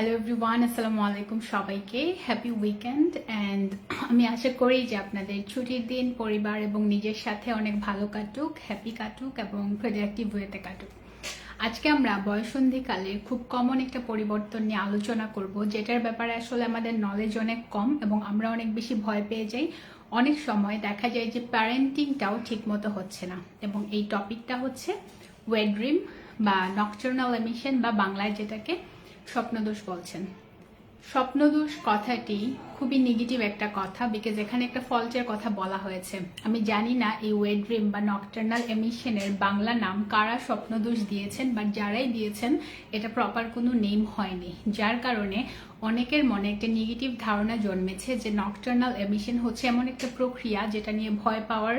Hello everyone আসসালামু আলাইকুম সবাইকে। হ্যাপি উইকেন্ড অ্যান্ড আমি আশা করি যে আপনাদের ছুটির দিন, পরিবার এবং নিজের সাথে অনেক ভালো কাটুক হ্যাপি কাটুক, এবং প্রোডাক্টিভ ওয়েতে কাটুক। আজকে আমরা বয়সন্ধিকালে খুব কমন একটা পরিবর্তন নিয়ে আলোচনা করব, যেটার ব্যাপারে আসলে আমাদের নলেজ অনেক কম এবং আমরা অনেক বেশি ভয় পেয়ে যাই। অনেক সময় দেখা যায় যে প্যারেন্টিংটাও ঠিকমতো হচ্ছে না, এবং এই টপিকটা হচ্ছে ওয়েড ড্রিম বা নকটার্নাল এমিশন বা বাংলায় যেটাকে স্বপ্নদোষ বলছেন। স্বপ্নদোষ কথাটি খুবই নেগেটিভ একটা কথা বিকজ এখানে একটা ফল্টের কথা বলা হয়েছে। আমি জানি না এই ওয়েড ড্রিম বা নকটার্নাল এমিশনের বাংলা নাম কারা স্বপ্নদোষ দিয়েছেন বা যারাই দিয়েছেন, এটা প্রপার কোনো নেম হয়নি। যার কারণে অনেকের মনে একটা নেগেটিভ ধারণা জন্মেছে যে নকটার্নাল এমিশন হচ্ছে এমন একটা প্রক্রিয়া যেটা নিয়ে ভয় পাওয়ার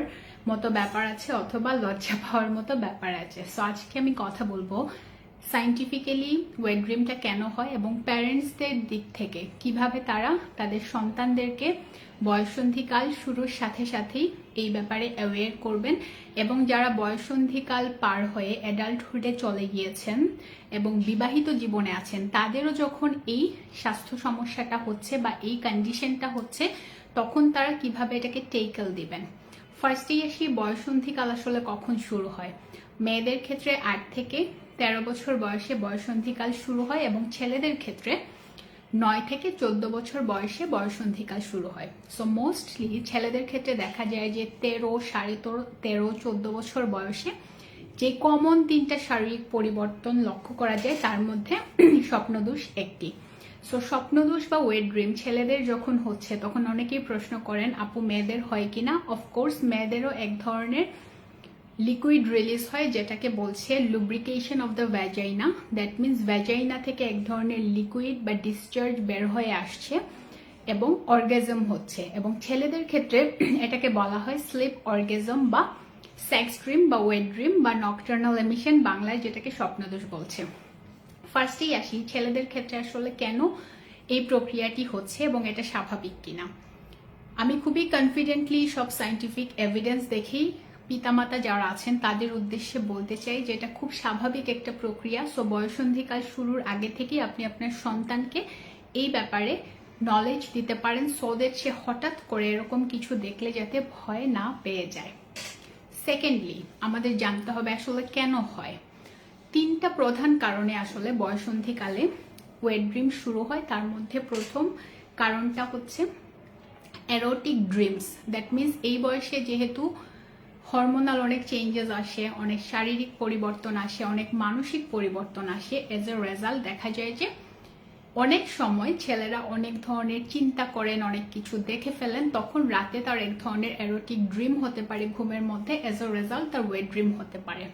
মতো ব্যাপার আছে অথবা লজ্জা পাওয়ার মতো ব্যাপার আছে। সো আজকে আমি কথা বলব সাইন্টিফিক্যালি ওয়েট ড্রিমটা কেন হয় এবং প্যারেন্টসদের দিক থেকে কীভাবে তারা তাদের সন্তানদেরকে বয়সন্ধিকাল শুরুর সাথে সাথেই এই ব্যাপারে অ্যাওয়ার করবেন এবং যারা বয়সন্ধিকাল পার হয়ে অ্যাডাল্টহুডে চলে গিয়েছেন এবং বিবাহিত জীবনে আছেন, তাদেরও যখন এই স্বাস্থ্য সমস্যাটা হচ্ছে বা এই কন্ডিশনটা হচ্ছে, তখন তারা কীভাবে এটাকে টেকেল দিবেন? ফার্স্টেই আসি বয়সন্ধিকাল আসলে কখন শুরু হয়? মেয়েদের ক্ষেত্রে আট থেকে তেরো বছর বয়সে বয়সন্ধিকাল শুরু হয় এবং ছেলেদের ক্ষেত্রে নয় থেকে চোদ্দ বছর বয়সে বয়সন্ধিকাল শুরু হয়। সো মোস্টলি ছেলেদের ক্ষেত্রে দেখা যায় যে তেরো, সাড়ে তেরো তেরো, চোদ্দ বছর বয়সে যে কমন তিনটা শারীরিক পরিবর্তন লক্ষ্য করা যায়, তার মধ্যে স্বপ্নদোষ একটি। সো স্বপ্নদোষ বা ওয়েট ড্রিম ছেলেদের যখন হচ্ছে, তখন অনেকেই প্রশ্ন করেন, আপু, মেয়েদের হয় কিনা অফকোর্স মেয়েদেরও এক ধরনের লিকুইড রিলিজ হয়, যেটাকে বলছে lubrication of the vagina that means vagina থেকে এক ধরনের লিকুইড বা ডিসচার্জ বের হয়ে আসছে এবং অর্গাজম হচ্ছে। এবং ছেলেদের ক্ষেত্রে এটাকে বলা হয় স্লিপ অর্গাজম বা সেক্স ড্রিম বা ওয়েট ড্রিম বা নকটার্নাল এমিশন বাংলায় যেটাকে স্বপ্নদোষ বলছে। ফার্স্টেই আসি, ছেলেদের ক্ষেত্রে আসলে কেন এই প্রক্রিয়াটি হচ্ছে এবং এটা স্বাভাবিক কিনা? আমি খুবই কনফিডেন্টলি সব সাইন্টিফিক এভিডেন্স দেখেই পিতামাতা যারা আছেন, তাদের উদ্দেশ্যে বলতে চাই যে এটা খুব স্বাভাবিক একটা প্রক্রিয়া। সো বয়সন্ধিকাল শুরুর আগে থেকেই আপনি আপনার সন্তানকে এই ব্যাপারে নলেজ দিতে পারেন সোদের সে হঠাৎ করে এরকম কিছু দেখলে যাতে ভয় না পেয়ে যায়। সেকেন্ডলি আমাদের জানতে হবে আসলে কেন হয়। তিনটা প্রধান কারণে আসলে বয়সন্ধিকালে ওয়েট ড্রিম শুরু হয়। তার মধ্যে প্রথম কারণটা হচ্ছে অ্যারোটিক ড্রিমস দ্যাট মিনস এই বয়সে যেহেতু হরমোনাল অনেক চেঞ্জেস আসে, অনেক শারীরিক পরিবর্তন আসে, অনেক মানসিক পরিবর্তন আসে। এজ এ রেজাল্ট দেখা যায় যে অনেক সময় ছেলেরা অনেক ধরনের চিন্তা করেন, অনেক কিছু দেখে ফেলেন, তখন রাতে তার এক ধরনের অ্যারোটিক ড্রিম হতে পারে ঘুমের মধ্যে। এজ এ রেজাল্ট তার ওয়েট ড্রিম হতে পারে।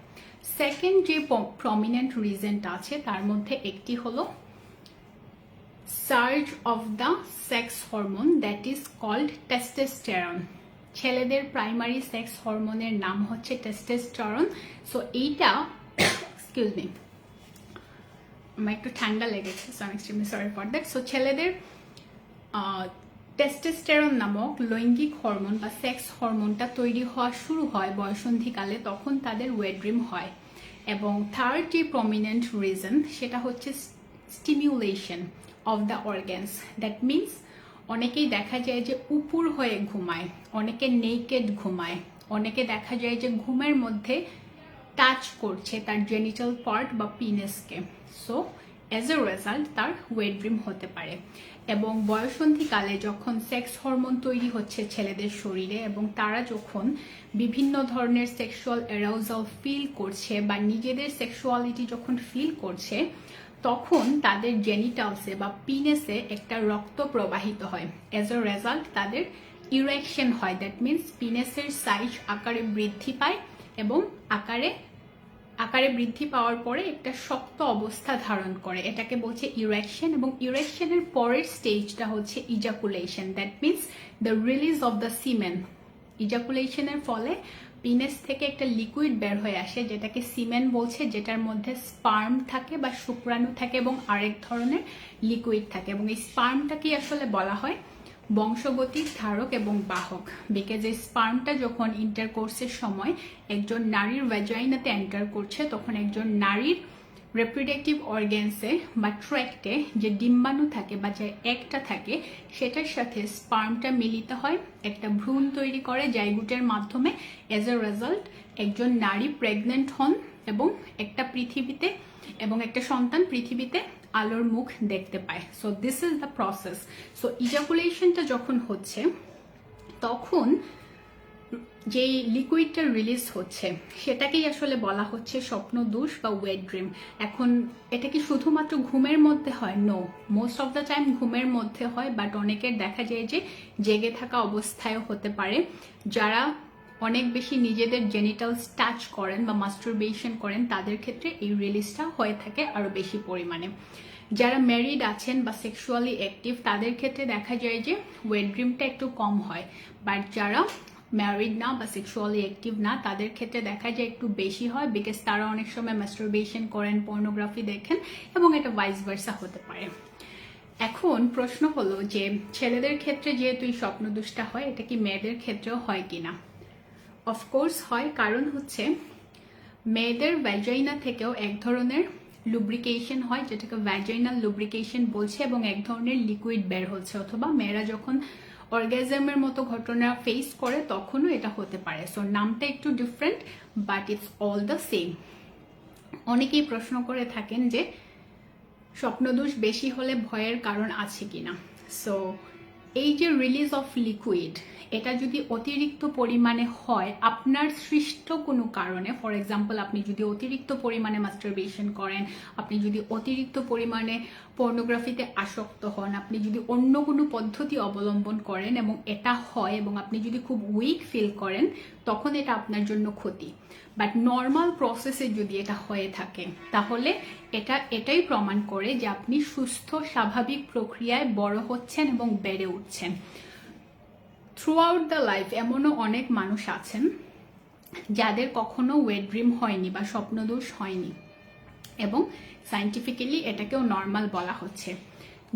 সেকেন্ড যে প্রমিনেন্ট রিজেন্ট আছে, তার মধ্যে একটি হলো surge of the sex hormone that is called testosterone ছেলেদের প্রাইমারি সেক্স হরমোনের নাম হচ্ছে টেস্টেস্টরন সো এইটা এক্সকিউজ মি আমার একটু ঠান্ডা লেগেছে সো আমি extremely sorry for that so ছেলেদের টেস্টেস্টেরন নামক লৈঙ্গিক হরমোন বা সেক্স হরমোনটা তৈরি হওয়া শুরু হয় বয়সন্ধিকালে, তখন তাদের ওয়েট ড্রিম হয়। এবং থার্ড যে প্রমিনেন্ট রিজন সেটা হচ্ছে stimulation of the organs that means অনেকেই দেখা যায় যে উপুর হয়ে ঘুমায়, অনেকে নেকেড ঘুমায়, অনেকে দেখা যায় যে ঘুমের মধ্যে টাচ করছে তার জেনিটাল পার্ট বা পিনেসকে সো অ্যাজ এ রেজাল্ট তার ওয়েট ড্রিম হতে পারে। এবং বয়সন্ধিকালে যখন সেক্স হরমোন তৈরি হচ্ছে ছেলেদের শরীরে এবং তারা যখন বিভিন্ন ধরনের সেক্সুয়াল অ্যারাউজাল ফিল করছে বা নিজেদের সেক্সুয়ালিটি যখন ফিল করছে তখন তাদের জেনিটালসে বা পিনেসে একটা রক্ত প্রবাহিত হয়। এজ এ রেজাল্ট তাদের ইউরেকশন হয়। দ্যাট মিনস পিনেসের সাইজ আকারে বৃদ্ধি পায় এবং আকারে আকারে বৃদ্ধি পাওয়ার পরে একটা শক্ত অবস্থা ধারণ করে। এটাকে বলছে ইউরেকশন এবং ইউরেকশনের পরের স্টেজটা হচ্ছে ejaculation that means the release of the semen ইজাকুলেশনের ফলে পিনেস থেকে একটা লিকুইড বের হয়ে আসে, যেটাকে সিমেন্ট বলছে, যেটার মধ্যে স্পার্ম থাকে বা শুক্রাণু থাকে এবং আরেক ধরনের লিকুইড থাকে। এবং এই স্পার্মটাকেই আসলে বলা হয় বংশগতির ধারক এবং বাহক। বিকজ এই স্পার্মটা যখন ইন্টারকোর্সের সময় একজন নারীর ভ্যাজাইনাতে এন্টার করছে, তখন একজন নারীর রেপ্রিডেক্টিভ অর্গ্যানসে বা ট্র্যাক্টে যে ডিম্বাণু থাকে বা যে একটা থাকে, সেটার সাথে স্পার্মটা মিলিত হয়, একটা ভ্রূণ তৈরি করে জাইগুটের মাধ্যমে। এজ এ রেজাল্ট একজন নারী প্রেগনেন্ট হন এবং একটা পৃথিবীতে এবং একটা সন্তান পৃথিবীতে আলোর মুখ দেখতে পায়। So this is the process so ইজাকুলেশনটা যখন হচ্ছে, তখন যেই লিকুইডটা রিলিজ হচ্ছে, সেটাকেই আসলে বলা হচ্ছে স্বপ্ন দোষ বা ওয়েট ড্রিম এখন এটা কি শুধুমাত্র ঘুমের মধ্যে হয়? No most of the time ঘুমের মধ্যে হয় বাট অনেকের দেখা যায় যে জেগে থাকা অবস্থায়ও হতে পারে। যারা অনেক বেশি নিজেদের জেনিটালস টাচ করেন বা মাস্টারবেশন করেন, তাদের ক্ষেত্রে এই রিলিজটা হয়ে থাকে আরও বেশি পরিমাণে। যারা ম্যারিড আছেন বা সেক্সুয়ালি অ্যাক্টিভ তাদের ক্ষেত্রে দেখা যায় যে ওয়েট ড্রিমটা একটু কম হয়। বাট যারা ম্যারিড না বা সেক্সুয়ালি অ্যাক্টিভ না, তাদের ক্ষেত্রে দেখা যায় একটু বেশি হয় বিকজ তারা অনেক সময় মাস্টারবেশন করেন পর্নোগ্রাফি দেখেন এবং এটা ভাইস ভার্সা হতে পারে। এখন প্রশ্ন হলো যে, ছেলেদের ক্ষেত্রে যেহেতু এই স্বপ্নদোষটা হয়, এটা কি মেয়েদের ক্ষেত্রেও হয় কিনা? অফকোর্স হয়, কারণ হচ্ছে মেয়েদের ভ্যাজাইনা থেকেও এক ধরনের লুব্রিকেশন হয়, যেটাকে ভ্যাজাইনাল লুব্রিকেশন বলছে এবং এক ধরনের লিকুইড বের হচ্ছে, অথবা মেয়েরা যখন অর্গাজমের মতো ঘটনা ফেস করে তখনও এটা হতে পারে। সো নামটা একটু different but it's all the same অনেকেই প্রশ্ন করে থাকেন যে, স্বপ্নদোষ বেশি হলে ভয়ের কারণ আছে কিনা? সো এই যে রিলিজ অফ লিকুইড এটা যদি অতিরিক্ত পরিমাণে হয়, আপনার সৃষ্ট কোনো কারণে ফর এক্সাম্পল আপনি যদি অতিরিক্ত পরিমাণে মাস্টারবেশন করেন, আপনি যদি অতিরিক্ত পরিমাণে পর্নোগ্রাফিতে আসক্ত হন। আপনি যদি অন্য কোনো পদ্ধতি অবলম্বন করেন এবং এটা হয় এবং আপনি যদি খুব উইক ফিল করেন, তখন এটা আপনার জন্য ক্ষতি। বাট নর্মাল প্রসেসে যদি এটা হয়ে থাকে, তাহলে এটা, এটাই প্রমাণ করে যে আপনি সুস্থ, স্বাভাবিক প্রক্রিয়ায় বড় হচ্ছেন এবং বেড়ে উঠছেন। থ্রু আউট দ্য লাইফ এমনও অনেক মানুষ আছেন যাদের কখনো ওয়েট ড্রিম হয়নি বা স্বপ্নদোষ হয়নি। এবং সাইন্টিফিক্যালি এটাকেও নর্মাল বলা হচ্ছে।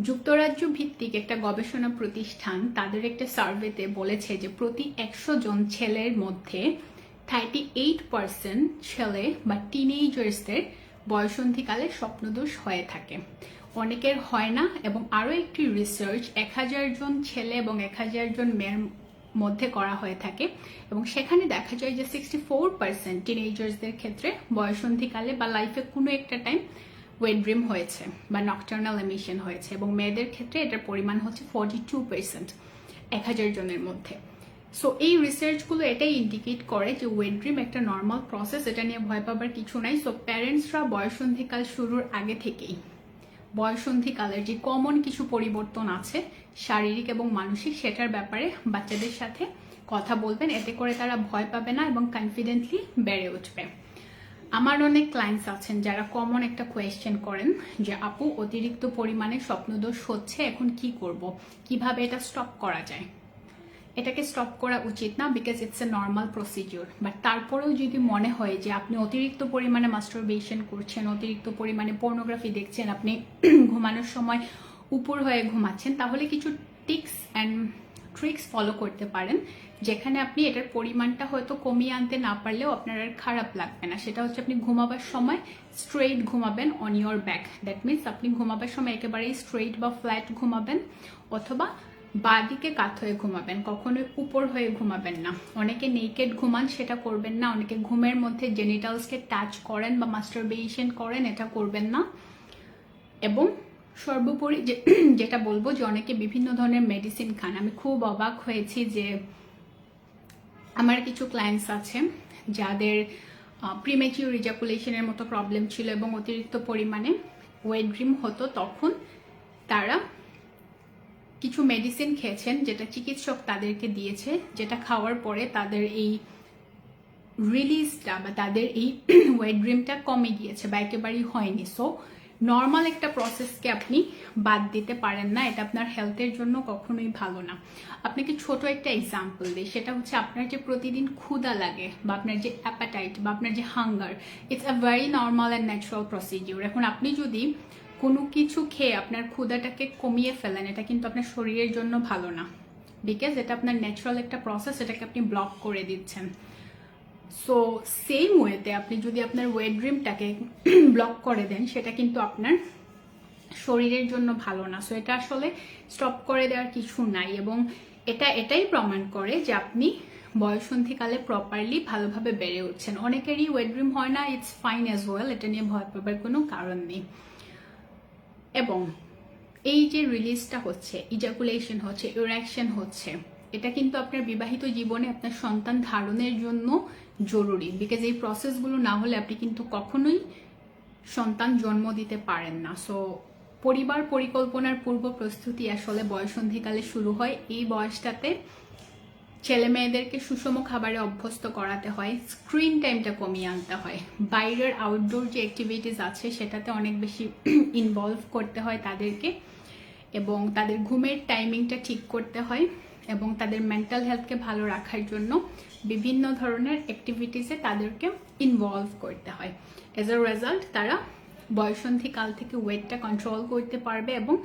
যুক্তরাজ্য ভিত্তিক একটা গবেষণা প্রতিষ্ঠান তাদের একটা সার্ভেতে বলেছে যে প্রতি একশো জন ছেলের মধ্যে থার্টি এইট পার্সেন্ট ছেলে বা টিনেজার্সদের বয়সন্ধিকালে স্বপ্নদোষ হয়ে থাকে। অনেকের হয় না এবং আরও একটি রিসার্চ এক হাজার জন ছেলে এবং এক হাজার জন মেয়ের মধ্যে করা হয়ে থাকে। এবং সেখানে দেখা যায় যে সিক্সটি ফোর পার্সেন্ট টিনেজার্সদের ক্ষেত্রে বয়সন্ধিকালে বা লাইফে কোনো একটা টাইম ওয়েট ড্রিম হয়েছে বা নকটার্নাল এমিশন হয়েছে এবং মেয়েদের ক্ষেত্রে এটার পরিমাণ হচ্ছে ফর্টি টু পার্সেন্ট এক হাজার জনের মধ্যে। সো এই রিসার্চগুলো এটাই ইন্ডিকেট করে যে ওয়েট ড্রিম একটা নর্মাল প্রসেস এটা নিয়ে ভয় পাবার কিছু নাই। সো প্যারেন্টসরা বয়সন্ধিকাল শুরুর আগে থেকেই বয়সন্ধিকালের যে কমন কিছু পরিবর্তন আছে, শারীরিক এবং মানসিক, সেটার ব্যাপারে বাচ্চাদের সাথে কথা বলবেন। এতে করে তারা ভয় পাবে না এবং কনফিডেন্টলি বেড়ে উঠবে। আমার অনেক ক্লায়েন্টস আছেন যারা কমন একটা কোয়েশ্চেন করেন যে, আপু, অতিরিক্ত পরিমাণে স্বপ্নদোষ হচ্ছে, এখন কি করব? কীভাবে এটা স্টপ করা যায়? এটাকে স্টপ করা উচিত না because it's a normal procedure but তারপরেও যদি মনে হয় যে আপনি অতিরিক্ত পরিমাণে মাস্টারবেশন করছেন, অতিরিক্ত পরিমাণে পর্নোগ্রাফি দেখছেন, আপনি ঘুমানোর সময় উপর হয়ে ঘুমাচ্ছেন, তাহলে কিছু টিক্স অ্যান্ড ট্রিক্স ফলো করতে পারেন, যেখানে আপনি এটার পরিমাণটা হয়তো কমিয়ে আনতে না পারলেও আপনার আর খারাপ লাগবে না। সেটা হচ্ছে আপনি ঘুমাবার সময় স্ট্রেইট ঘুমাবেন on your back that means আপনি ঘুমাবার সময় একেবারেই স্ট্রেইট বা ফ্ল্যাট ঘুমাবেন, অথবা বাদিকে কাত হয়ে ঘুমাবেন, কখনোই উপর হয়ে ঘুমাবেন না। অনেকে নেকেড ঘুমান, সেটা করবেন না। অনেকে ঘুমের মধ্যে জেনিটালসকে টাচ করেন বা মাস্টারবেশন করেন, এটা করবেন না। এবং সর্বোপরি যে, যেটা বলব যে, অনেকে বিভিন্ন ধরনের মেডিসিন খান। আমি খুব অবাক হয়েছি যে, আমার কিছু ক্লায়েন্টস আছে, যাদের প্রিমেচিউর রিজাকুলেশনের মতো প্রবলেম ছিল এবং অতিরিক্ত পরিমাণে ওয়েট ড্রিম হতো, তখন তারা কিছু মেডিসিন খেয়েছেন যেটা চিকিৎসক তাদেরকে দিয়েছে, যেটা খাওয়ার পরে তাদের এই রিলিজটা বা তাদের এই ওয়েট ড্রিমটা কমে গিয়েছে বা একেবারেই হয়নি। সো নর্মাল একটা প্রসেসকে আপনি বাদ দিতে পারেন না, এটা আপনার হেলথের জন্য কখনোই ভালো না। আপনাকে ছোট একটা এক্সাম্পল দিই, সেটা হচ্ছে আপনার যে প্রতিদিন ক্ষুদা লাগে বা আপনার যে অ্যাপাটাইট বা আপনার যে hunger it's a very normal and natural procedure এখন আপনি যদি কোনো কিছু খেয়ে আপনার ক্ষুদাটাকে কমিয়ে ফেলেন, এটা কিন্তু আপনার শরীরের জন্য ভালো না। বিকজ এটা আপনার ন্যাচারাল একটা প্রসেস এটাকে আপনি ব্লক করে দিচ্ছেন। সো সেম ওয়েতে আপনি যদি আপনার ওয়েট ড্রিমটাকে ব্লক করে দেন, সেটা কিন্তু আপনার শরীরের জন্য ভালো না। সো এটা আসলে স্টপ করে দেওয়ার কিছু নাই এবং এটা এটাই প্রমাণ করে যে আপনি বয়সন্ধিকালে প্রপারলি ভালোভাবে বেড়ে উঠছেন। অনেকেরই ওয়েট ড্রিম হয় না ইটস ফাইন অ্যাজ ওয়েল এটা নিয়ে ভয় পাবার কোনো কারণ নেই। এবং এই যে রিলিজটা হচ্ছে ইজাকুলেশন হচ্ছে ইউরাকশন হচ্ছে, এটা কিন্তু আপনার বিবাহিত জীবনে আপনার সন্তান ধারণের জন্য জরুরি। বিকজ এই প্রসেসগুলো না হলে আপনি কিন্তু কখনোই সন্তান জন্ম দিতে পারেন না। সো পরিবার পরিকল্পনার পূর্ব প্রস্তুতি আসলে বয়সন্ধিকালে শুরু হয়। এই বয়সটাতে ছেলে মেয়েদেরকে সুষম খাবারে অভ্যস্ত করাতে হয় স্ক্রিন টাইমটা কমিয়ে আনতে হয়। বাইরের আউটডোর যে অ্যাক্টিভিটিস আছে, সেটাতে অনেক বেশি ইনভলভ করতে হয় তাদেরকে এবং তাদের ঘুমের টাইমিংটা ঠিক করতে হয় এবং তাদের মেন্টাল হেলথকে ভালো রাখার জন্য বিভিন্ন ধরনের অ্যাক্টিভিটিসে তাদেরকে ইনভলভ করতে হয়। এজ আ রেজাল্ট তারা বয়সন্ধিকাল থেকে ওয়েটটা কন্ট্রোল করতে পারবে এবং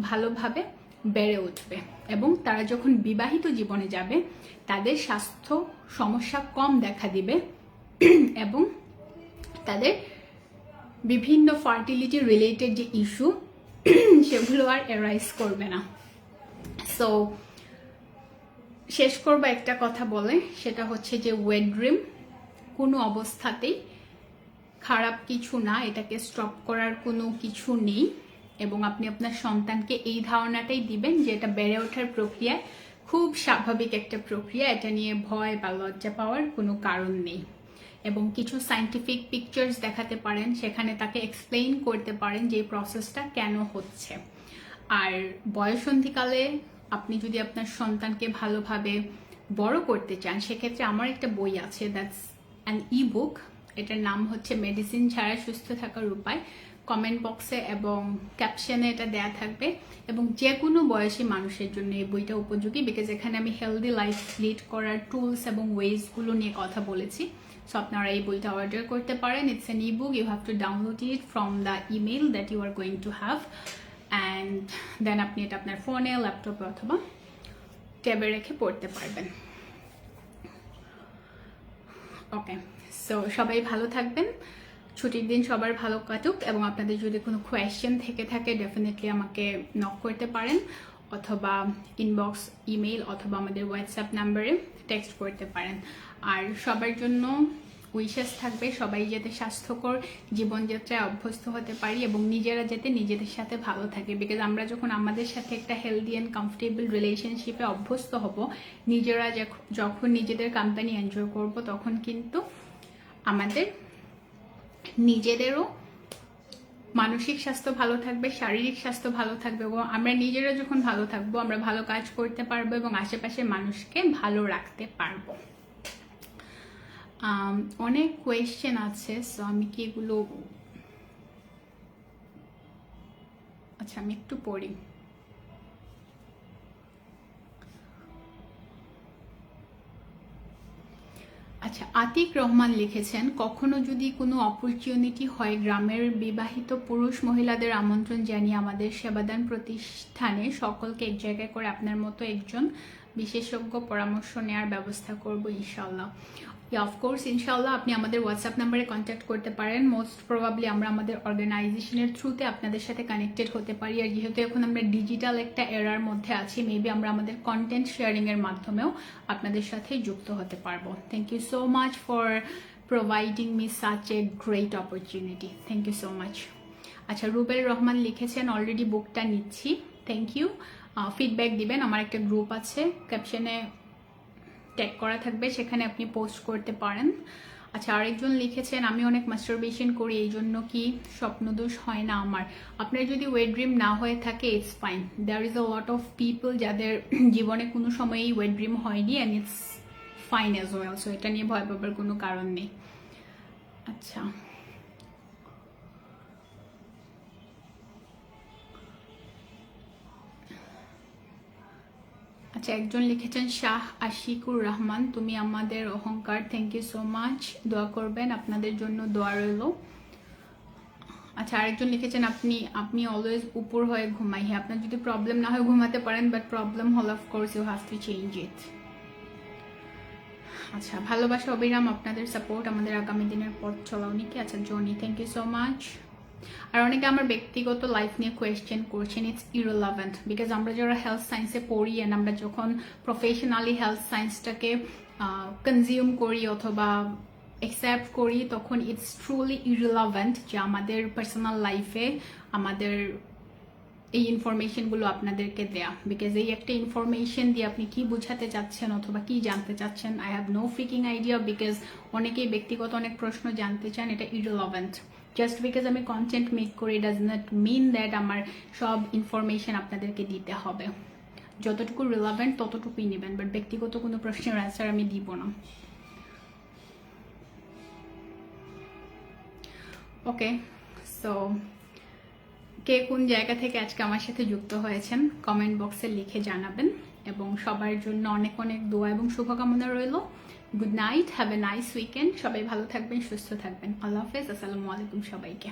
ভালোভাবে বেড়ে উঠবে এবং তারা যখন বিবাহিত জীবনে যাবে, তাদের স্বাস্থ্য সমস্যা কম দেখা দিবে এবং তাদের বিভিন্ন ফার্টিলিটি রিলেটেড যে ইস্যু সেগুলো আর অ্যারাইজ করবে না। সো শেষ করব একটা কথা বলে, সেটা হচ্ছে যে ওয়েট ড্রিম কোনো অবস্থাতেই খারাপ কিছু না, এটাকে স্টপ করার কোনো কিছু নেই। এবং আপনি আপনার সন্তানকে এই ধারণাটাই দিবেন যে এটা বেড়ে ওঠার প্রক্রিয়ায় খুব স্বাভাবিক একটা প্রক্রিয়া। এটা নিয়ে ভয় বা লজ্জা পাওয়ার কোনো কারণ নেই। এবং কিছু সাইন্টিফিক পিকচার্স দেখাতে পারেন, সেখানে তাকে এক্সপ্লেইন করতে পারেন যে প্রসেসটা কেন হচ্ছে। আর বয়সন্ধিকালে আপনি যদি আপনার সন্তানকে ভালোভাবে বড় করতে চান, সেক্ষেত্রে আমার একটা বই আছে দ্যাটস অ্যান ই বুক এটার নাম হচ্ছে মেডিসিন ছাড়া সুস্থ থাকার উপায়। কমেন্ট বক্সে এবং ক্যাপশনে এটা দেয়া থাকবে এবং যে কোনো বয়সী মানুষের জন্য এই বইটা উপযোগী বিকজ এখানে আমি হেলদি লাইফ লিড করার টুলস এবং ওয়েজগুলো নিয়ে কথা বলেছি। সো আপনারা এই বইটা অর্ডার করতে পারেন। It's an e book you have to download it from the email that you are going to have and then আপনি এটা আপনার ফোনে ল্যাপটপে অথবা ট্যাবে রেখে পড়তে পারবেন। ওকে সো সবাই ভালো থাকবেন। ছুটির দিন সবার ভালো কাটুক এবং আপনাদের যদি কোনো কোয়েশ্চেন থেকে থাকে ডেফিনেটলি আমাকে নক করতে পারেন অথবা ইনবক্স ইমেল অথবা আমাদের হোয়াটসঅ্যাপ নাম্বারে টেক্সট করতে পারেন। আর সবার জন্য উইশেস থাকবে, সবাই যাতে স্বাস্থ্যকর জীবনযাত্রায় অভ্যস্ত হতে পারি এবং নিজেরা যাতে নিজেদের সাথে ভালো থাকে। বিকজ আমরা যখন আমাদের সাথে একটা হেলদি অ্যান্ড কমফোর্টেবল রিলেশনশিপে অভ্যস্ত হব, নিজেরা যখন নিজেদের কোম্পানি এনজয় করব, তখন কিন্তু আমাদের নিজেদেরও মানসিক স্বাস্থ্য ভালো থাকবে, শারীরিক স্বাস্থ্য ভালো থাকবে এবং আমরা নিজেরা যখন ভালো থাকব, আমরা ভালো কাজ করতে পারব এবং আশেপাশের মানুষকে ভালো রাখতে পারব। অনেক কোয়েশ্চেন আছে সো আমি কি এগুলো আচ্ছা আমি একটু পড়ি। আচ্ছা আতিক রহমান লিখেছেন, কখনো যদি কোনো অপরচুনিটি হয়, গ্রামের বিবাহিত পুরুষ মহিলাদের আমন্ত্রণ জানিয়ে আমাদের সেবাদান প্রতিষ্ঠানে সকলকে এক জায়গায় করে আপনার মতো একজন বিশেষজ্ঞ পরামর্শ নেওয়ার ব্যবস্থা করব ইনশাল্লাহ অফকোর্স ইনশাল্লাহ আপনি আমাদের হোয়াটসঅ্যাপ নাম্বারে কন্ট্যাক্ট করতে পারেন। মোস্ট প্রবাবলি আমরা আমাদের অর্গানাইজেশনের থ্রুতে আপনাদের সাথে কানেক্টেড হতে পারি। আর যেহেতু এখন আমরা ডিজিটাল একটা এরার মধ্যে আছি মেবি আমরা আমাদের কন্টেন্ট শেয়ারিংয়ের মাধ্যমেও আপনাদের সাথে যুক্ত হতে পারব। Thank you so much for providing me such a great opportunity thank you so much আচ্ছা রুবেল রহমান লিখেছেন অলরেডি বুকটা নিচ্ছি। থ্যাংক ইউ ফিডব্যাক দিবেন। আমার একটা গ্রুপ আছে ক্যাপশনে ট্যাগ করা থাকবে, সেখানে আপনি পোস্ট করতে পারেন। আচ্ছা আরেকজন লিখেছেন, আমি অনেক মাস্টারবেশন করি এই জন্য কি স্বপ্নদোষ হয় না আমার? আপনার যদি ওয়েট ড্রিম না হয়ে থাকে it's fine there is a lot of people যাদের জীবনে কোনো সময়ই ওয়েট ড্রিম হয়নি and it's fine as well so এটা নিয়ে ভয় পাবার কোনো কারণ নেই। আচ্ছা। আচ্ছা একজন লিখেছেন শাহ আশিকুর রহমান, তুমি আমাদের অহংকার থ্যাংক ইউ সো মাচ দোয়া করবেন, আপনাদের জন্য দোয়া রইল। আচ্ছা আরেকজন লিখেছেন, আপনি আপনি অলওয়েজ উপর হয়ে ঘুমাই। হ্যাঁ আপনার যদি প্রবলেম না হয়, ঘুমাতে পারেন বাট প্রবলেম হল of course you have to change it আচ্ছা ভালোবাসা, অবিরাম, আপনাদের সাপোর্ট আমাদের আগামী দিনের পথ চলা অনেকে আচ্ছা Jony thank you so much আর অনেকে আমার ব্যক্তিগত লাইফ নিয়ে কোয়েশ্চেন করছেন ইটস ইরোলাভেন্ট বিকজ আমরা যারা হেলথ সায়েন্সে পড়ি অ্যান্ড আমরা যখন প্রফেশনালি হেলথ সায়েন্সটাকে কনজিউম করি অথবা অ্যাকসেপ্ট করি, তখন ইটস ট্রুলি ইরোলাভেন্ট যে আমাদের পার্সোনাল লাইফে আমাদের এই ইনফরমেশনগুলো আপনাদেরকে দেয়া। বিকজ এই একটা ইনফরমেশন দিয়ে আপনি কি বোঝাতে চাচ্ছেন অথবা কি জানতে চাচ্ছেন I have no fucking idea because অনেকেই ব্যক্তিগত অনেক প্রশ্ন জানতে চান, এটা ইরোলভেন্ট জাস্ট বিকজ আমি কন্টেন্ট মেক করি ডাজ নট মিন দ্যাট আমার সব ইনফরমেশন আপনাদেরকে দিতে হবে। যতটুকু রিলাভেন্ট ততটুকুই নেবেন বাট ব্যক্তিগত কোনো প্রশ্নের অ্যান্সার আমি দিব না। ওকে সো কে কোন জায়গা থেকে আজকে আমার সাথে যুক্ত হয়েছেন কমেন্ট বক্সে লিখে জানাবেন, এবং সবার জন্য অনেক অনেক দোয়া এবং শুভকামনা রইল। Good night have a nice weekend সবাই ভালো থাকবেন, সুস্থ থাকবেন। আল্লাহ হাফেজ। আসসালামু আলাইকুম সবাইকে।